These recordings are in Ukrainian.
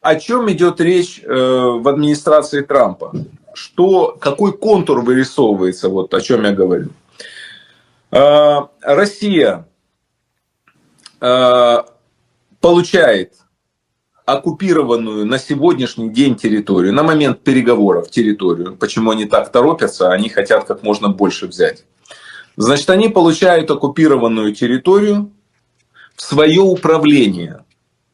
о чем идет речь э, в администрации Трампа? Что, какой контур вырисовывается, вот о чем я говорю? Э, Россия э, получает оккупированную на сегодняшний день территорию, на момент переговоров территорию. Почему они так торопятся? Они хотят как можно больше взять. Значит, они получают оккупированную территорию в свое управление.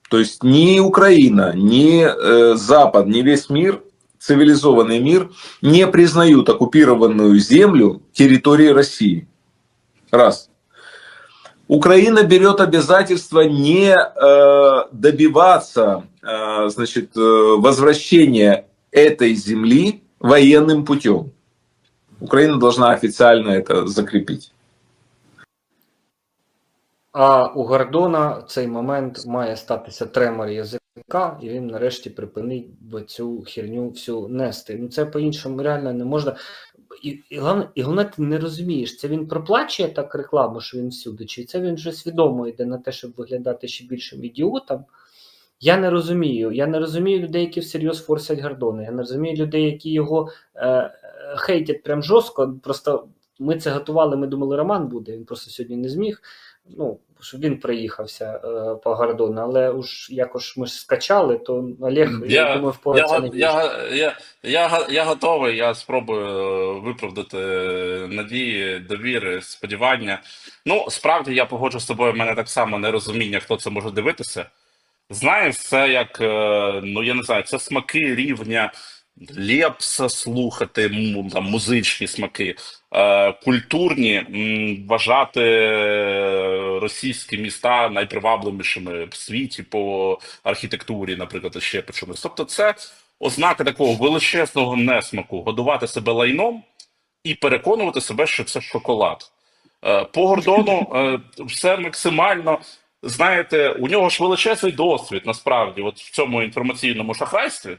То есть ни Украина, ни э, Запад, ни весь мир, цивилизованный мир не признают оккупированную землю территории России. Раз. Украина берет обязательство не э, добиваться э, значит, возвращения этой земли военным путем. Украина должна официально это закрепить. А у Гордона в цей момент має статися тремор язика, і він нарешті припинить цю херню всю нести. Ну це по-іншому реально не можна. І, і, головне, і головне, ти не розумієш, це він проплачує так рекламу, що він всюди, чи це він вже свідомо йде на те, щоб виглядати ще більшим ідіотом. Я не розумію. Я не розумію людей, які всерйоз форсять Гордона. Я не розумію людей, які його е, хейтять прям жорстко. Просто ми це готували, ми думали, Роман буде. Він просто сьогодні не зміг. Ну, щоб він приїхався е, по Гордону, але уж якось ми ж скачали, то Олег, я, Я- думаю, впорається не я, я, я, я готовий, я спробую е, виправдати надії, довіри, сподівання. Ну, справді я погоджу з тобою, в мене так само нерозуміння, хто це може дивитися. Знаєш, це як, е, ну я не знаю, це смаки рівня Лепса слухати, там, музичні смаки, е, культурні, вважати е, російські міста найпривабливішими в світі по архітектурі, наприклад, ще по чомусь. Тобто, це ознака такого величезного несмаку годувати себе лайном і переконувати себе, що це шоколад. Е, По Гордону е, все максимально. Знаєте, у нього ж величезний досвід насправді, от в цьому інформаційному шахрайстві.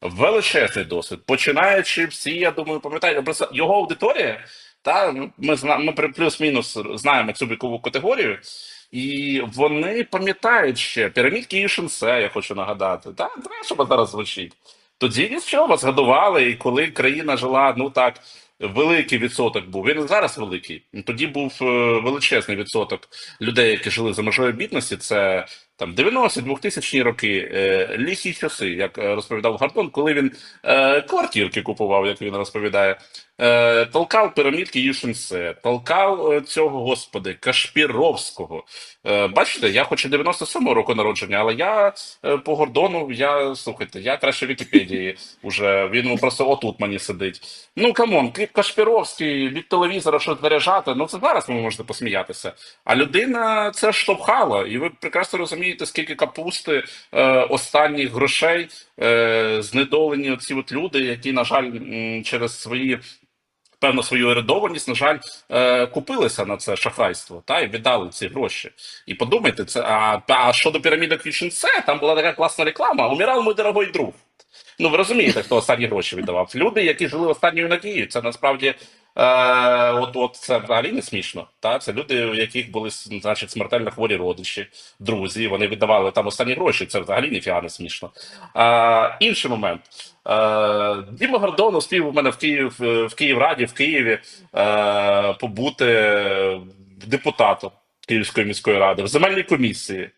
Величезний досвід. Починаючи всі, я думаю, пам'ятаєте, його аудиторія, та ну, ми ми плюс-мінус знаємо цю вікову категорію, і вони пам'ятають ще пірамідки і шансе, я хочу нагадати. Та трешоба зараз звучить. Тоді нічого згадували, і коли країна жила, ну так, великий відсоток був. Він зараз великий. Тоді був е, величезний відсоток людей, які жили за межою бідності. Це там 90 2000 роки, е, ліхі часи, як е, розповідав Гордон, коли він квартирки купував, як він розповідає, толкав пірамідки Юшенсе, толкав е, цього господи Кашпіровського. Е, бачите, я хоч і 97-го року народження, але я е, по Гордону, я слухайте, я краще в Вікіпедії уже. Він просто отут мені сидить. Ну камон, Кашпіровський від телевізора щось заряджати. Ну це зараз ви можете посміятися. А людина це штовхала, і ви прекрасно розумієте, скільки капусти е, останніх грошей е, знедолені оці от люди, які, на жаль, через свої. Певно, свою ерудованість, на жаль, е, купилися на це шахрайство та і віддали ці гроші. І подумайте, це а, а щодо пірамідок Віченце, там була така класна реклама. Умирав мій дорогой друг. Ну ви розумієте, хто останні гроші віддавав. Люди, які жили останньою надією, це насправді е, от, от це взагалі не смішно. Та це люди, у яких були значить смертельно хворі родичі, друзі. Вони віддавали там останні гроші. Це взагалі ніфіга не смішно. А, інший момент. Е, Діма Гордон успів у мене в Київ в Київраді, в Києві е, побути депутатом Київської міської ради в земельній комісії.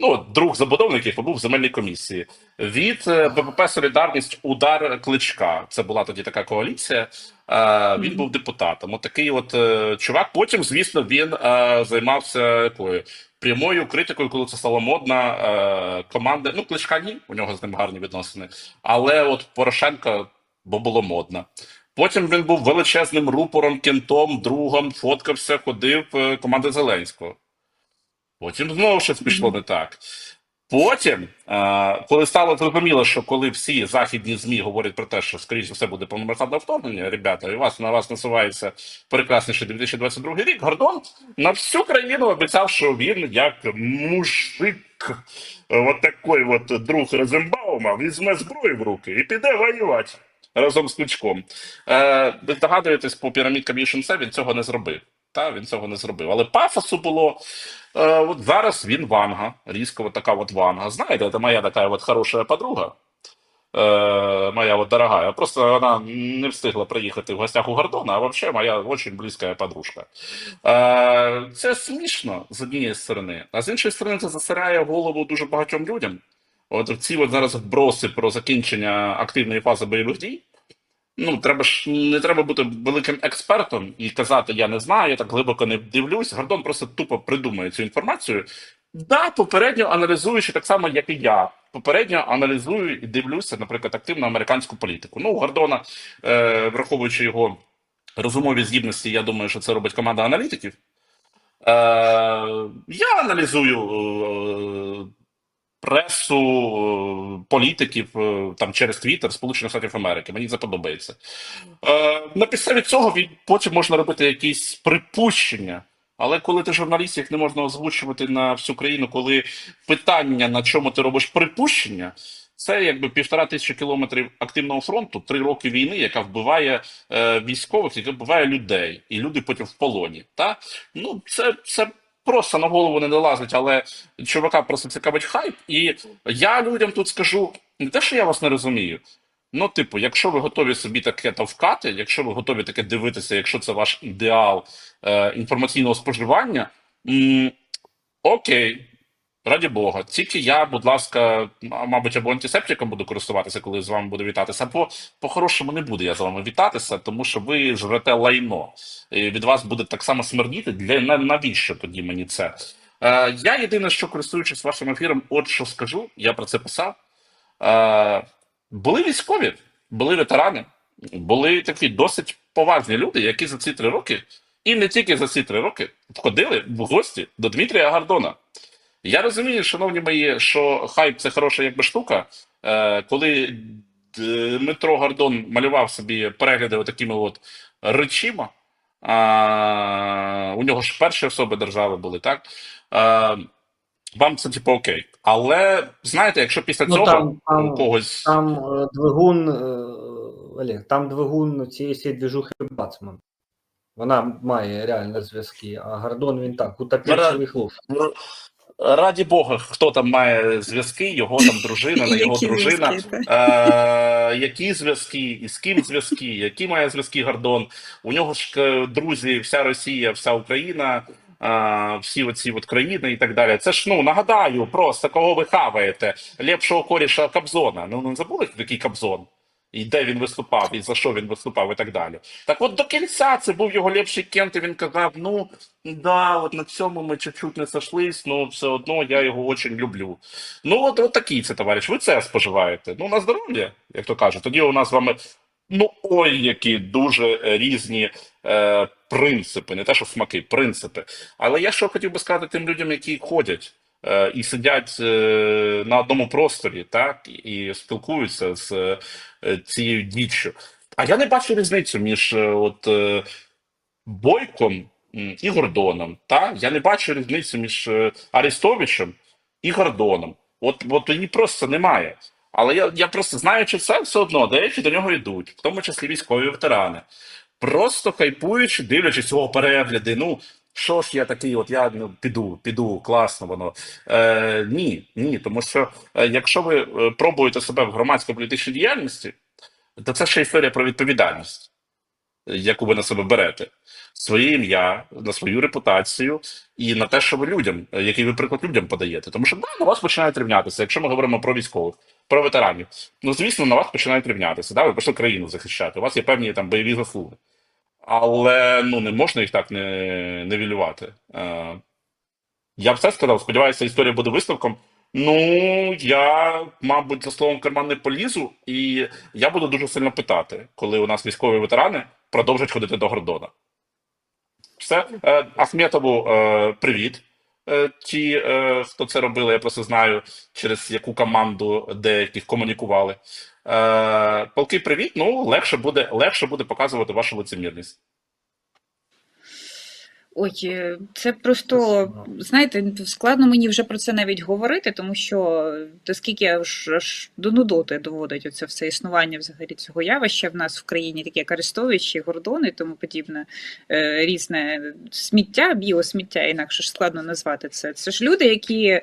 Ну, друг забудовників побув в земельній комісії. Від е, БПП Солідарність удар кличка. Це була тоді така коаліція. Е, він був депутатом. От такий от е, чувак. Потім, звісно, він займався якою прямою критикою, коли це стало модно. Е, команди. Ну, кличка ні, у нього з ним гарні відносини. Але от Порошенка, бо було модно. Потім він був величезним рупором, кентом, другом, фоткався, ходив команди Зеленського. Потім знову щось пішло не так. Потім, е, коли стало зрозуміло, що коли всі західні ЗМІ говорять про те, що скоріше все буде повномасштабне вторгнення, ребята, і вас на вас насувається прекрасніший 2022 рік, Гордон на всю країну обіцяв, що він як мужик, от такий от друг Розенбаума, візьме зброю в руки і піде воювати разом з Кличком. Е, ви здогадуєтесь, по пірамідкам Юшенце він цього не зробив. Та він цього не зробив. Але пафосу було. Е, от зараз він Ванга, різко от така от Ванга. Знаєте, це моя така от хороша подруга. Е, моя вот дорогая. Просто вона не встигла приїхати в гостях у Гордона, а взагалі моя дуже близька подружка. Е, це смішно з однієї сторони, а з іншої сторони, це засирає голову дуже багатьом людям. От ці от зараз вброси про закінчення активної фази бойових дій. Ну, треба ж не треба бути великим експертом і казати, я не знаю, я так глибоко не дивлюсь. Гордон просто тупо придумує цю інформацію. Да, попередньо аналізуючи так само, як і я. Попередньо аналізую і дивлюся, наприклад, активно американську політику. Ну, у Гордона, е, враховуючи його розумові здібності, я думаю, що це робить команда аналітиків. Е, я аналізую е, пресу е, політиків е, там через Твіттер Сполучених Штатів Америки. Мені це подобається. Е, на підставі цього він потім можна робити якісь припущення. Але коли ти журналіст, їх не можна озвучувати на всю країну, коли питання, на чому ти робиш припущення, це якби півтора тисячі кілометрів активного фронту, три роки війни, яка вбиває е, військових, яка вбиває людей, і люди потім в полоні. Та? Ну, це, це просто на голову не долазить, але чувака просто цікавить хайп. І я людям тут скажу не те, що я вас не розумію. Ну, типу, якщо ви готові собі таке товкати, якщо ви готові таке дивитися, якщо це ваш ідеал е, інформаційного споживання, м, окей, раді Бога. Тільки я, будь ласка, мабуть, або антисептиком буду користуватися, коли з вами буду вітатися, або по-хорошому не буду я з вами вітатися, тому що ви жрете лайно. І від вас буде так само смердіти. Для навіщо тоді мені це? Е, я єдине, що користуючись вашим ефіром, от що скажу, я про це писав. Е, були військові, були ветерани, були такі досить поважні люди, які за ці три роки, і не тільки за ці три роки, входили в гості до Дмитрія Гордона. Я розумію, шановні мої, що хайп це хороша якби штука. Е, коли Дмитро Гордон малював собі перегляди отакими от речима, а, у нього ж перші особи держави були, так? Е, вам це типу окей. Але знаєте, якщо після Ну, цього там- там- у когось. Там е, двигун, е, Олег, там двигун цієї всієї движухи Бацман. Вона має реально зв'язки, а Гордон він так, гутоперчивий хлоп. Ну, Раді Бога, хто там має зв'язки, його там дружина, не його дружина. Е, які зв'язки, і з ким зв'язки, які має зв'язки Гордон? У нього ж е, друзі, вся Росія, вся Україна, е, всі оці от країни і так далі. Це ж ну нагадаю, просто кого ви хаваєте? Лепшого коріша Кобзона. Ну не забули, хто такий Кобзон? І де він виступав, і за що він виступав, і так далі. Так от до кінця це був його лепший кент, і він казав: ну да, от на цьому ми чуть-чуть не сошлись, але все одно я його дуже люблю. Ну, от, от такий це товариш. Ви це споживаєте. Ну, на здоров'я, як то кажуть. Тоді у нас з вами ну ой, які дуже різні е, принципи, не те, що смаки, принципи. Але я що хотів би сказати тим людям, які ходять. Е, І сидять е, на одному просторі, так і спілкуються з е, цією діччю. А я не бачу різницю між от Бойком і Гордоном. Та? Я не бачу різницю між Арестовичем і Гордоном. От, от її просто немає. Але я, я просто знаючи це, все одно деякі до нього йдуть, в тому числі військові ветерани. Просто хайпуючи, дивлячись його перегляди. Ну, що ж я такий, от я ну, піду, піду, класно воно. Е, ні, ні. Тому що е, якщо ви е, пробуєте себе в громадсько-політичній діяльності, то це ще історія про відповідальність, яку ви на себе берете. Своє ім'я, на свою репутацію і на те, що ви людям, е, який ви приклад людям подаєте. Тому що да, на вас починають рівнятися. Якщо ми говоримо про військових, про ветеранів, ну звісно, на вас починають рівнятися. Да? Ви пішли країну захищати. У вас є певні там бойові заслуги. Але ну не можна їх так не нивелювати. Е, я б це сказав. Сподіваюся, історія буде висновком. Ну, я, мабуть, за словом карман не полізу, і я буду дуже сильно питати, коли у нас військові ветерани продовжать ходити до Гордона. Все. Е, Ахметову е, привіт. Е, ті, е, хто це робили, я просто знаю, через яку команду деяких комунікували. Е, полки, привіт. Ну, легше буде, легше буде показувати вашу лицемірність. Ой, е, це просто знаєте, складно мені вже про це навіть говорити, тому що оскільки аж, аж до нудоти доводить оце все існування взагалі цього явища в нас в країні, такі як Гордони і тому подібне, е, різне сміття, біосміття, інакше ж складно назвати це. Це ж люди, які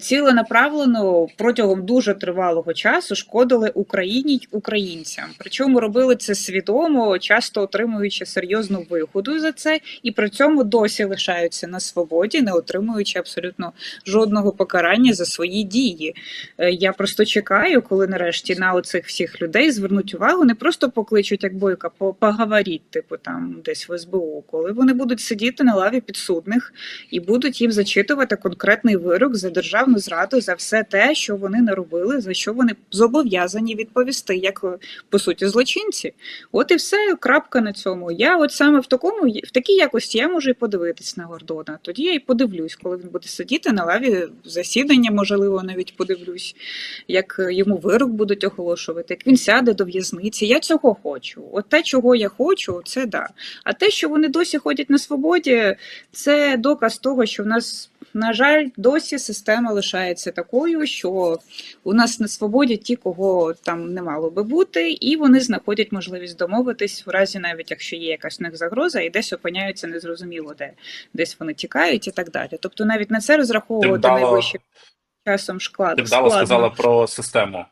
ціленаправлено протягом дуже тривалого часу шкодили Україні й українцям. Причому робили це свідомо, часто отримуючи серйозну вигоду за це, і при цьому досі лишаються на свободі, не отримуючи абсолютно жодного покарання за свої дії. Е, Я просто чекаю, коли нарешті на оцих всіх людей звернуть увагу, не просто покличуть як бойка, по- поговоріть, типу там десь в СБУ, коли вони будуть сидіти на лаві підсудних і будуть їм зачитувати конкретний вирок за державну зраду за все те, що вони наробили, за що вони зобов'язані відповісти, як е, по суті злочинці. От і все, крапка на цьому. Я от саме в такому в такій якості я можу і подивитись на Гордона. Тоді я і подивлюсь, коли він буде сидіти на лаві засідання, можливо, навіть подивлюсь, як е, йому вирок будуть оголошувати, як він сяде до в'язниці. Я цього хочу. От те, чого я хочу, це да. А те, що вони досі ходять на свободі, це доказ того, що в нас. На жаль, досі система лишається такою, що у нас на свободі ті, кого там не мало би бути, і вони знаходять можливість домовитись в разі, навіть якщо є якась в них загроза, і десь опиняються незрозуміло де, десь вони тікають і так далі. Тобто навіть на це розраховувати найближчим часом Ти складно. вдало сказала про систему.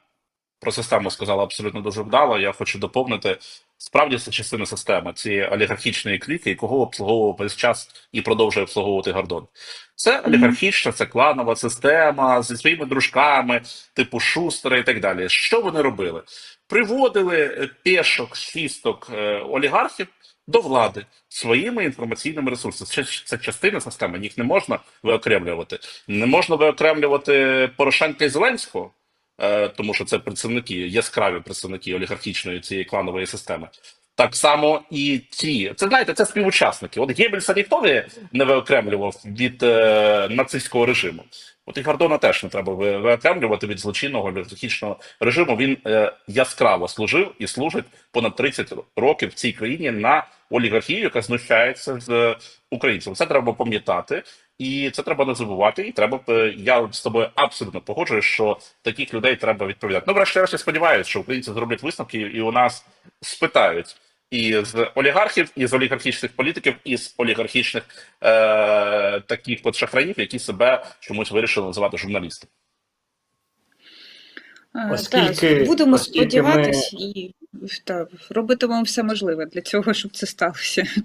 Про систему сказала абсолютно дуже вдало. Я хочу доповнити. Справді це частина системи цієї олігархічної кліки, кого обслуговував весь час і продовжує обслуговувати Гордон. Це олігархічна, це кланова система зі своїми дружками, типу Шустера і так далі. Що вони робили? Приводили пешок, шісток е, олігархів до влади своїми інформаційними ресурсами. Це, це частина системи, їх не можна виокремлювати. Не можна виокремлювати Порошенка і Зеленського. Е, тому що це представники, яскраві представники олігархічної цієї кланової системи. Так само і ті. Це знаєте, це співучасники. От Геббельса ніхто не виокремлював від е, нацистського режиму. От і Гордона теж не треба виокремлювати від злочинного олігархічного режиму. Він е, яскраво служив і служить понад 30 років в цій країні на олігархію, яка знущається з е, українців. Це треба пам'ятати. І це треба не забувати, і треба е, я з тобою абсолютно погоджуюсь, що таких людей треба відповідати. Ну, врешті-решт, я сподіваюся, що українці зроблять висновки і у нас спитають і з олігархів, і з олігархічних політиків, і з олігархічних е- таких от шахраїв, які себе чомусь вирішили називати журналістами. Оскільки- так, будемо оскільки ми- сподіватись і так, робитимемо все можливе для цього, щоб це сталося.